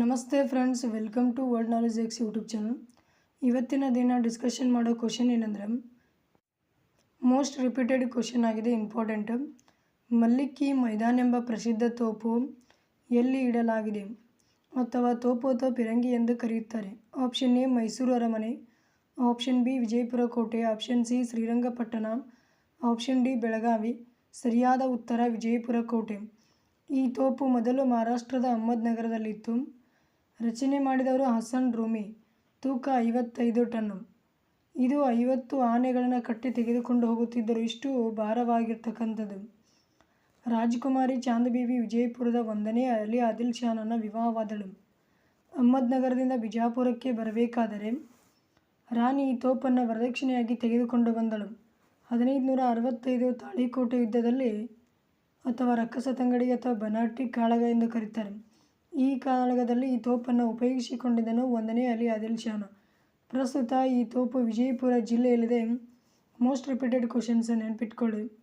ನಮಸ್ತೆ friends welcome to world knowledge X YouTube channel ಇವತ್ತಿನ ದಿನ ಡಿಸ್ಕಷನ್ ಮಾಡೋ ಕ್ವಶನ್ ಏನಂದರೆ ಮೋಸ್ಟ್ ರಿಪೀಟೆಡ್ ಕ್ವಶನ್ ಆಗಿದೆ ಇಂಪಾರ್ಟೆಂಟ್ ಮಲ್ಲಿಕ್ಕಿ ಮೈದಾನ್ ಎಂಬ ಪ್ರಸಿದ್ಧ ತೋಪು ಎಲ್ಲಿ ಇಡಲಾಗಿದೆ ಅಥವಾ ತೋಪು ಅಥವಾ ಪಿರಂಗಿ ಎಂದು ಕರೆಯುತ್ತಾರೆ. ಆಪ್ಷನ್ ಎ, ಮೈಸೂರು ಅರಮನೆ. ಆಪ್ಷನ್ ಬಿ, ವಿಜಯಪುರ ಕೋಟೆ. Option C, Srirangapatna. Option D, Belagavi. ಸರಿಯಾದ ಉತ್ತರ, ವಿಜಯಪುರ ಕೋಟೆ. ಈ ತೋಪು ಮೊದಲು ಮಹಾರಾಷ್ಟ್ರದ ಅಹಮದ್ನಗರದಲ್ಲಿತ್ತು ರಚನೆ ಮಾಡಿದವರು ಹಸನ್ ರೂಮಿ. ತೂಕ ಐವತ್ತೈದು ಟನ್ನು ಇದು ಐವತ್ತು ಆನೆಗಳನ್ನು ಕಟ್ಟಿ ತೆಗೆದುಕೊಂಡು ಹೋಗುತ್ತಿದ್ದರು ಇಷ್ಟು ಭಾರವಾಗಿರ್ತಕ್ಕಂಥದ್ದು. ರಾಜಕುಮಾರಿ ಚಾಂದಬೀವಿ ವಿಜಯಪುರದ ಒಂದನೇ ಅಲಿ ಆದಿಲ್ ಶಾನನ ವಿವಾಹವಾದಳು. ಅಹಮದ್ನಗರದಿಂದ ಬಿಜಾಪುರಕ್ಕೆ ಬರಬೇಕಾದರೆ ರಾಣಿ ಈ ತೋಪನ್ನು ವರದಕ್ಷಿಣೆಯಾಗಿ ತೆಗೆದುಕೊಂಡು ಬಂದಳು. ಹದಿನೈದು ನೂರ ಅರವತ್ತೈದು ತಾಳಿಕೋಟೆ ಯುದ್ಧದಲ್ಲಿ ಅಥವಾ ರಕ್ಕಸ ತಂಗಡಿ ಅಥವಾ ಬನಾಟಿ ಕಾಳಗ ಎಂದು ಕರೀತಾರೆ. ಈ ಕಾಳಗದಲ್ಲಿ ಈ ತೋಪನ್ನು ಉಪಯೋಗಿಸಿಕೊಂಡಿದ್ದನು ಒಂದನೇ ಅಲಿ ಆದಿಲ್ ಶಾನ. ಪ್ರಸ್ತುತ ಈ ತೋಪು ವಿಜಯಪುರ ಜಿಲ್ಲೆಯಲ್ಲಿದೆ. ಮೋಸ್ಟ್ ರಿಪೀಟೆಡ್ ಕ್ವಶನ್ಸ್ ನೆನ್ಪಿಟ್ಕೊಳ್ಳಿ.